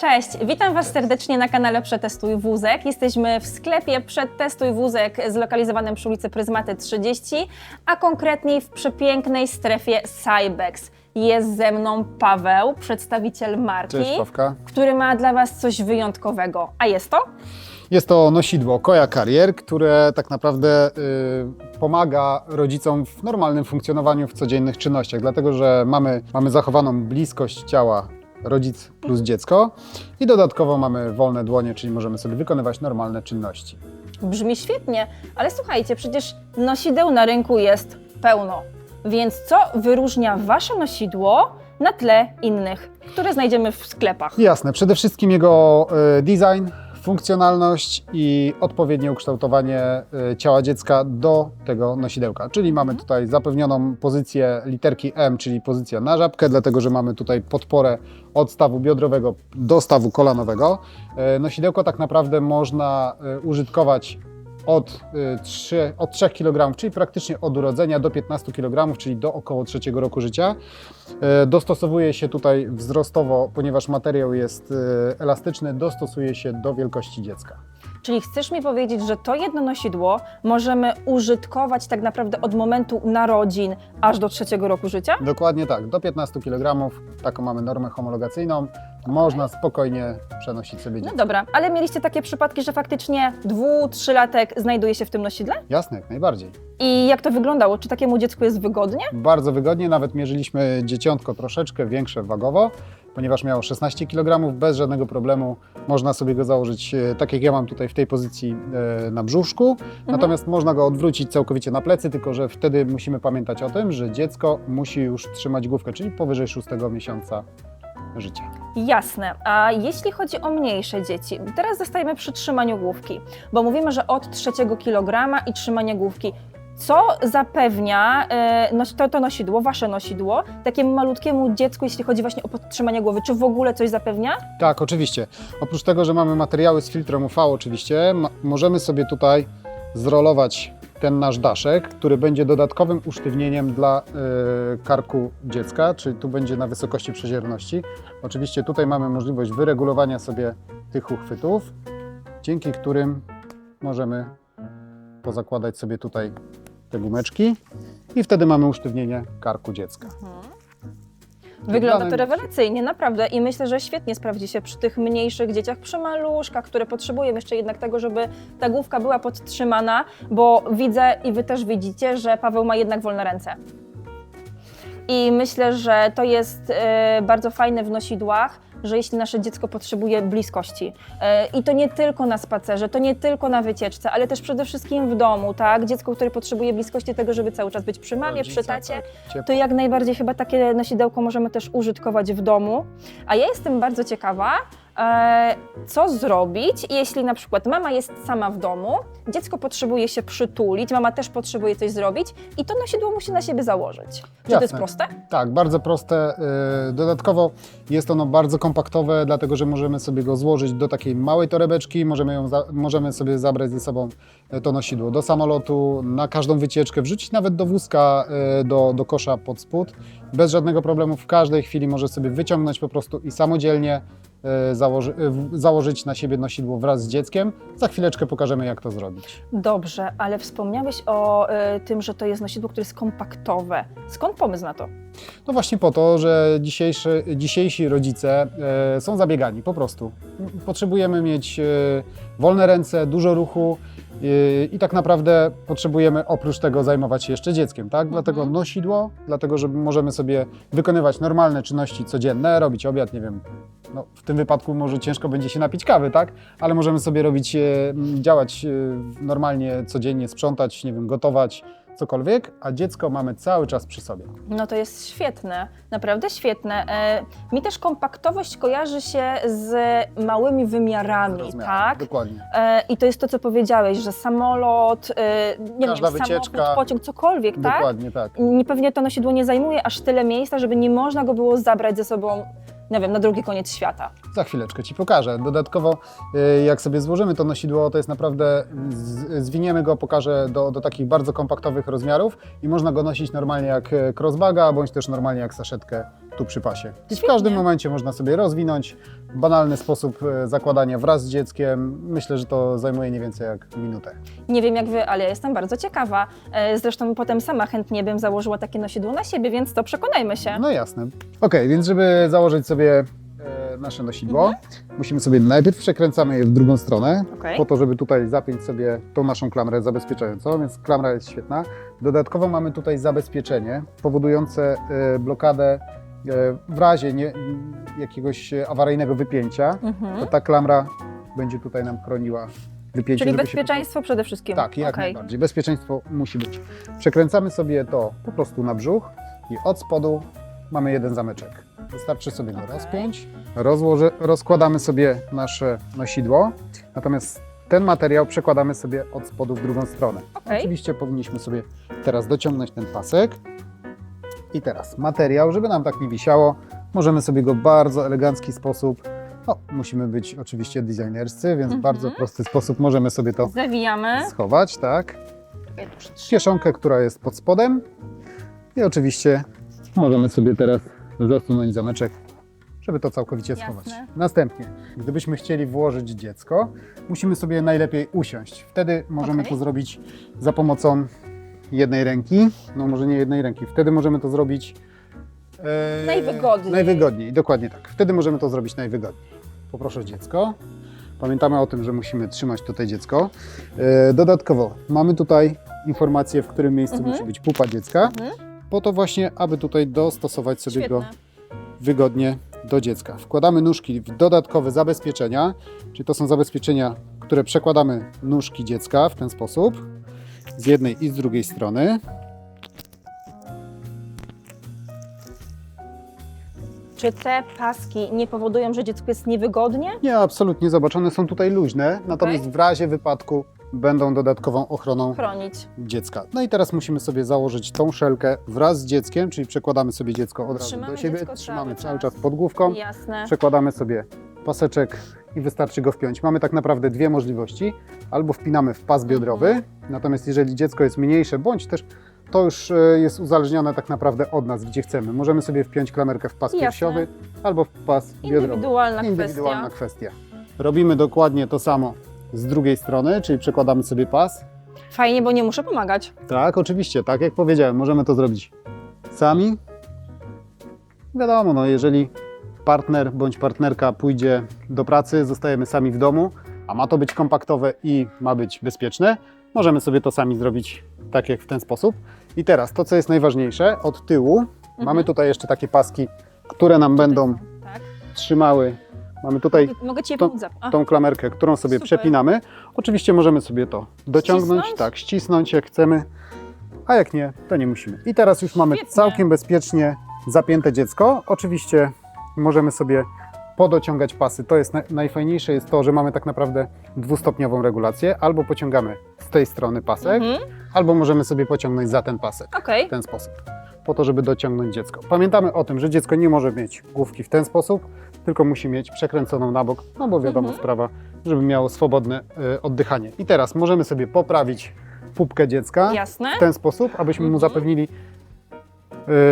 Cześć, witam Was serdecznie na kanale Przetestuj Wózek. Jesteśmy w sklepie Przetestuj Wózek zlokalizowanym przy ulicy Pryzmaty 30, a konkretniej w przepięknej strefie Cybex. Jest ze mną Paweł, przedstawiciel marki, Cześć Pawka. który ma dla Was coś wyjątkowego. A jest to? Jest to nosidło Koja Carrier, które tak naprawdę y, pomaga rodzicom w normalnym funkcjonowaniu w codziennych czynnościach, dlatego że mamy, mamy zachowaną bliskość ciała rodzic plus dziecko i dodatkowo mamy wolne dłonie, czyli możemy sobie wykonywać normalne czynności. Brzmi świetnie, ale słuchajcie, przecież nosideł na rynku jest pełno. Więc co wyróżnia Wasze nosidło na tle innych, które znajdziemy w sklepach? Jasne, przede wszystkim jego y, design, funkcjonalność i odpowiednie ukształtowanie y, ciała dziecka do tego nosidełka. Czyli mamy tutaj zapewnioną pozycję literki M, czyli pozycja na żabkę, dlatego że mamy tutaj podporę od stawu biodrowego do stawu kolanowego. Y, Nosidełko tak naprawdę można y, użytkować od, y, 3, od 3 kg, czyli praktycznie od urodzenia do 15 kg, czyli do około trzeciego roku życia. E, Dostosowuje się tutaj wzrostowo, ponieważ materiał jest e, elastyczny, dostosuje się do wielkości dziecka. Czyli chcesz mi powiedzieć, że to jedno nosidło możemy użytkować tak naprawdę od momentu narodzin aż do trzeciego roku życia? Dokładnie tak, do 15 kg, taką mamy normę homologacyjną, można spokojnie przenosić sobie No dziecko. dobra, ale mieliście takie przypadki, że faktycznie dwu, trzylatek znajduje się w tym nosidle? Jasne, jak najbardziej. I jak to wyglądało? Czy takiemu dziecku jest wygodnie? Bardzo wygodnie, nawet mierzyliśmy dzieciątko troszeczkę większe wagowo, ponieważ miało 16 kg, bez żadnego problemu można sobie go założyć, e, tak jak ja mam tutaj w tej pozycji e, na brzuszku, natomiast można go odwrócić całkowicie na plecy, tylko że wtedy musimy pamiętać o tym, że dziecko musi już trzymać główkę, czyli powyżej 6 miesiąca życia. Jasne. A jeśli chodzi o mniejsze dzieci, teraz zostajemy przy trzymaniu główki, bo mówimy, że od trzeciego kilograma i trzymania główki. Co zapewnia e, to, to nosidło, wasze nosidło, takiemu malutkiemu dziecku, jeśli chodzi właśnie o podtrzymanie głowy? Czy w ogóle coś zapewnia? Tak, oczywiście. Oprócz tego, że mamy materiały z filtrem UV oczywiście, możemy sobie tutaj zrolować ten nasz daszek, który będzie dodatkowym usztywnieniem dla y, karku dziecka, czyli tu będzie na wysokości przezierności. Oczywiście tutaj mamy możliwość wyregulowania sobie tych uchwytów, dzięki którym możemy pozakładać sobie tutaj te gumeczki i wtedy mamy usztywnienie karku dziecka. Wygląda Danym- to rewelacyjnie, naprawdę. I myślę, że świetnie sprawdzi się przy tych mniejszych dzieciach, przy maluszkach, które potrzebują jeszcze jednak tego, żeby ta główka była podtrzymana, bo widzę i wy też widzicie, że Paweł ma jednak wolne ręce. I myślę, że to jest e, bardzo fajne w nosidłach, że jeśli nasze dziecko potrzebuje bliskości e, i to nie tylko na spacerze, to nie tylko na wycieczce, ale też przede wszystkim w domu, tak? Dziecko, które potrzebuje bliskości tego, żeby cały czas być przy mamie, przy tacie, tak, ciepło. to jak najbardziej chyba takie nosidełko możemy też użytkować w domu. A ja jestem bardzo ciekawa, e, co zrobić, jeśli na przykład mama jest sama w domu, dziecko potrzebuje się przytulić, mama też potrzebuje coś zrobić i to nosidło musi na siebie założyć. Czy to jest Jasne. proste? Tak, bardzo proste. Yy, Dodatkowo jest ono bardzo kompaktowe, dlatego że możemy sobie go złożyć do takiej małej torebeczki, możemy, ją za, możemy sobie zabrać ze sobą e, to nosidło do samolotu, na każdą wycieczkę, wrzucić nawet do wózka, e, do, do kosza pod spód. Bez żadnego problemu w każdej chwili może sobie wyciągnąć po prostu i samodzielnie e, założy, e, założyć na siebie nosidło wraz z dzieckiem. Za chwileczkę pokażemy, jak to zrobić. Dobrze, ale wspomniałeś o e, tym, że to jest nosidło, które jest kompaktowe. Skąd pomysł na to? No właśnie po to, że dzisiejszy, dzisiejsi rodzice e, są zabiegani, po prostu. Potrzebujemy mieć e, wolne ręce, dużo ruchu i tak naprawdę potrzebujemy oprócz tego zajmować się jeszcze dzieckiem, tak? Dlatego nosidło, dlatego że możemy sobie wykonywać normalne czynności codzienne, robić obiad, nie wiem, no, w tym wypadku może ciężko będzie się napić kawy, tak? Ale możemy sobie robić, e, działać e, normalnie, codziennie, sprzątać, nie wiem, gotować, cokolwiek, a dziecko mamy cały czas przy sobie. No to jest świetne, naprawdę świetne. E, mi też kompaktowość kojarzy się z małymi wymiarami, tak? Dokładnie. E, I to jest to, co powiedziałeś, że samolot, e, nie Każda wiem, wycieczka. samochód, pociąg, cokolwiek, tak? Dokładnie tak. Nie, pewnie to nosidło nie zajmuje aż tyle miejsca, żeby nie można go było zabrać ze sobą, nie wiem, na drugi koniec świata. Za chwileczkę Ci pokażę. Dodatkowo, y, jak sobie złożymy to nosidło, to jest naprawdę, zwiniemy go, pokażę do, do takich bardzo kompaktowych rozmiarów i można go nosić normalnie jak e, crossbaga, bądź też normalnie jak saszetkę tu przy pasie. I w każdym momencie można sobie rozwinąć. Banalny sposób e, zakładania wraz z dzieckiem. Myślę, że to zajmuje nie więcej jak minutę. Nie wiem jak wy, ale ja jestem bardzo ciekawa. E, Zresztą potem sama chętnie bym założyła takie nosidło na siebie, więc to przekonajmy się. No jasne. Ok, więc żeby założyć sobie e, nasze nosidło, musimy sobie najpierw przekręcamy je w drugą stronę, Okej. po to, żeby tutaj zapiąć sobie tą naszą klamrę zabezpieczającą, więc klamra jest świetna. Dodatkowo mamy tutaj zabezpieczenie powodujące blokadę w razie nie, jakiegoś e, awaryjnego wypięcia, to Mhm. ta klamra będzie tutaj nam chroniła wypięcie. Czyli żeby się bezpieczeństwo przede wszystkim. tak, jak Okej. najbardziej. Bezpieczeństwo musi być. Przekręcamy sobie to po prostu na brzuch i od spodu mamy jeden zameczek. Wystarczy sobie go Okej. rozpiąć. Rozłoży, rozkładamy sobie nasze nosidło, natomiast ten materiał przekładamy sobie od spodu w drugą stronę. Okej. Oczywiście powinniśmy sobie teraz dociągnąć ten pasek. I teraz materiał, żeby nam tak nie wisiało, możemy sobie go w bardzo elegancki sposób, no musimy być oczywiście designerscy, więc w Mhm. bardzo prosty sposób możemy sobie to Zawijamy. schować, tak. Kieszonkę, która jest pod spodem. I oczywiście możemy sobie teraz zasunąć zameczek, żeby to całkowicie Jasne. schować. Następnie, gdybyśmy chcieli włożyć dziecko, musimy sobie najlepiej usiąść. Wtedy możemy Okej. to zrobić za pomocą jednej ręki. No może nie jednej ręki. Wtedy możemy to zrobić e, Najwygodniej. Najwygodniej, dokładnie tak. Wtedy możemy to zrobić najwygodniej. Poproszę dziecko. Pamiętamy o tym, że musimy trzymać tutaj dziecko. E, Dodatkowo mamy tutaj informację, w którym miejscu Mhm. musi być pupa dziecka, Mhm. po to właśnie, aby tutaj dostosować sobie go Świetne. wygodnie do dziecka. Wkładamy nóżki w dodatkowe zabezpieczenia, czyli to są zabezpieczenia, które przekładamy nóżki dziecka w ten sposób, z jednej i z drugiej strony. Czy te paski nie powodują, że dziecku jest niewygodnie? Nie, absolutnie, zobacz, one są tutaj luźne, natomiast w razie wypadku będą dodatkową ochroną Chronić. dziecka. No i teraz musimy sobie założyć tą szelkę wraz z dzieckiem, czyli przekładamy sobie dziecko od razu Trzymamy do siebie, dziecko trzymamy cały cały czas. czas pod główką, Jasne. przekładamy sobie paseczek i wystarczy go wpiąć. Mamy tak naprawdę dwie możliwości. Albo wpinamy w pas biodrowy, natomiast jeżeli dziecko jest mniejsze, bądź też to już e, jest uzależnione tak naprawdę od nas, gdzie chcemy. Możemy sobie wpiąć klamerkę w pas Jasne. piersiowy albo w pas biodrowy. Indywidualna, Indywidualna kwestia. kwestia. Robimy dokładnie to samo z drugiej strony, czyli przekładamy sobie pas. Fajnie, bo nie muszę pomagać. Tak, oczywiście, tak jak powiedziałem, możemy to zrobić sami. Wiadomo, no jeżeli partner bądź partnerka pójdzie do pracy, zostajemy sami w domu, a ma to być kompaktowe i ma być bezpieczne, możemy sobie to sami zrobić tak jak w ten sposób. I teraz to, co jest najważniejsze, od tyłu mamy tutaj jeszcze takie paski, które nam będą Tak. trzymały. Mamy tutaj Mogę A, tą klamerkę, którą sobie Super. przepinamy. Oczywiście możemy sobie to dociągnąć, Ścisnąć? tak, ścisnąć jak chcemy, a jak nie, to nie musimy. I teraz już mamy Świetnie. całkiem bezpiecznie zapięte dziecko. Oczywiście możemy sobie podociągać pasy. To jest na, najfajniejsze jest to, że mamy tak naprawdę dwustopniową regulację. Albo pociągamy z tej strony pasek, Mhm. albo możemy sobie pociągnąć za ten pasek Okej. w ten sposób, po to, żeby dociągnąć dziecko. Pamiętamy o tym, że dziecko nie może mieć główki w ten sposób, tylko musi mieć przekręconą na bok, no bo wiadomo Mhm. sprawa, żeby miało swobodne e, oddychanie. I teraz możemy sobie poprawić pupkę dziecka Jasne. w ten sposób, abyśmy mu Mhm. zapewnili e,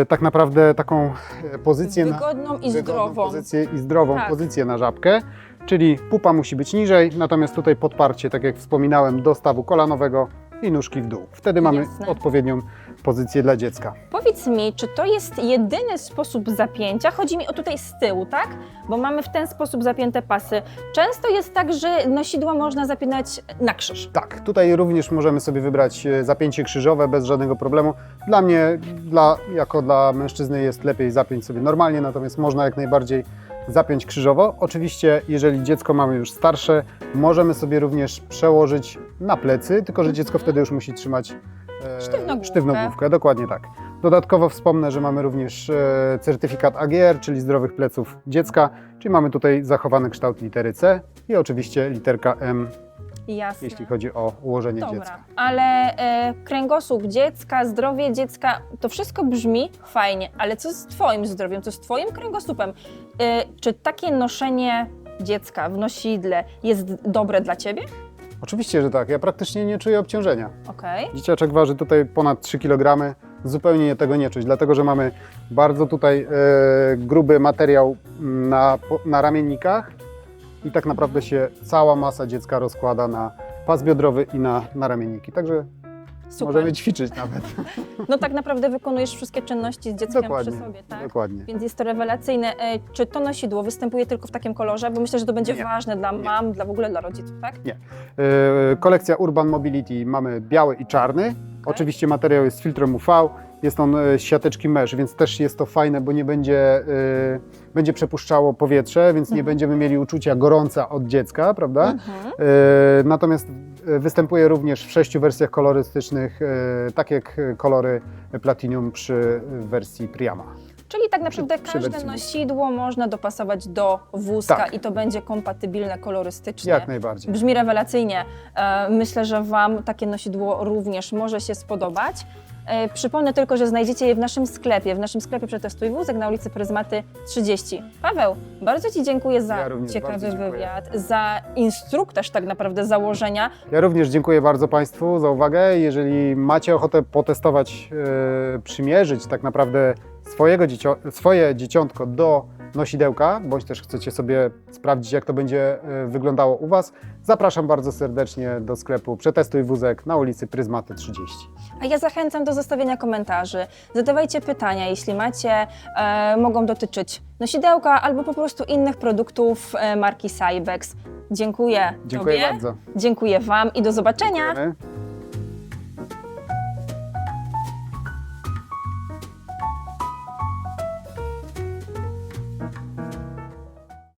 tak naprawdę taką e, pozycję na Wygodną i wygodną zdrową. pozycję i zdrową Tak. pozycję na żabkę, czyli pupa musi być niżej, natomiast tutaj podparcie, tak jak wspominałem, do stawu kolanowego i nóżki w dół. Wtedy mamy Jasne. odpowiednią pozycję dla dziecka. Powiedz mi, czy to jest jedyny sposób zapięcia? Chodzi mi o tutaj z tyłu, tak? Bo mamy w ten sposób zapięte pasy. Często jest tak, że nosidła można zapinać na krzyż. Tak, tutaj również możemy sobie wybrać e, zapięcie krzyżowe bez żadnego problemu. Dla mnie, dla, jako dla mężczyzny jest lepiej zapiąć sobie normalnie, natomiast można jak najbardziej zapiąć krzyżowo. Oczywiście, jeżeli dziecko mamy już starsze, możemy sobie również przełożyć na plecy, tylko że dziecko wtedy już musi trzymać e, Sztywną główkę. sztywną główkę. Dokładnie tak. Dodatkowo wspomnę, że mamy również e, certyfikat AGR, czyli zdrowych pleców dziecka, czyli mamy tutaj zachowany kształt litery C i oczywiście literka M Jasne. jeśli chodzi o ułożenie Dobra, dziecka. ale e, kręgosłup dziecka, zdrowie dziecka, to wszystko brzmi fajnie, ale co z Twoim zdrowiem, co z Twoim kręgosłupem? E, czy takie noszenie dziecka w nosidle jest dobre dla Ciebie? Oczywiście, że tak. Ja praktycznie nie czuję obciążenia. Okej. Dzieciaczek waży tutaj ponad 3 kg. zupełnie tego nie czuć, dlatego że mamy bardzo tutaj e, gruby materiał na, po- na ramiennikach i tak naprawdę się cała masa dziecka rozkłada na pas biodrowy i na, na ramienniki. Także Super. możemy ćwiczyć nawet. No tak naprawdę wykonujesz wszystkie czynności z dzieckiem Dokładnie. przy sobie, tak? Dokładnie. Więc jest to rewelacyjne. E, Czy to nosidło występuje tylko w takim kolorze? Bo myślę, że to będzie Nie. ważne dla mam, dla w ogóle dla rodziców, tak? E, Kolekcja Urban Mobility mamy biały i czarny. Oczywiście materiał jest z filtrem UV. Jest on e, z siateczki mesh, więc też jest to fajne, bo nie będzie, e, będzie przepuszczało powietrze, więc nie Mhm. będziemy mieli uczucia gorąca od dziecka, prawda? E, Natomiast występuje również w sześciu wersjach kolorystycznych, e, tak jak kolory Platinum przy wersji Priama. Czyli tak naprawdę przy każde nosidło można dopasować do wózka Tak. i to będzie kompatybilne kolorystycznie. Jak najbardziej. Brzmi rewelacyjnie. E, Myślę, że Wam takie nosidło również może się spodobać. E, Przypomnę tylko, że znajdziecie je w naszym sklepie, w naszym sklepie Przetestuj Wózek na ulicy Pryzmaty 30. Paweł, bardzo Ci dziękuję za Ja ciekawy wywiad, za instruktaż tak naprawdę założenia. Ja również dziękuję bardzo Państwu za uwagę. Jeżeli macie ochotę potestować, e, przymierzyć tak naprawdę swojego dziecio swoje dzieciątko do nosidełka, bądź też chcecie sobie sprawdzić, jak to będzie e, wyglądało u Was, zapraszam bardzo serdecznie do sklepu Przetestuj Wózek na ulicy Pryzmaty 30. A ja zachęcam do zostawienia komentarzy. Zadawajcie pytania, jeśli macie, e, mogą dotyczyć nosidełka albo po prostu innych produktów e, marki Cybex. Dziękuję, Dziękuję Tobie, bardzo. dziękuję Wam i do zobaczenia. Dziękujemy.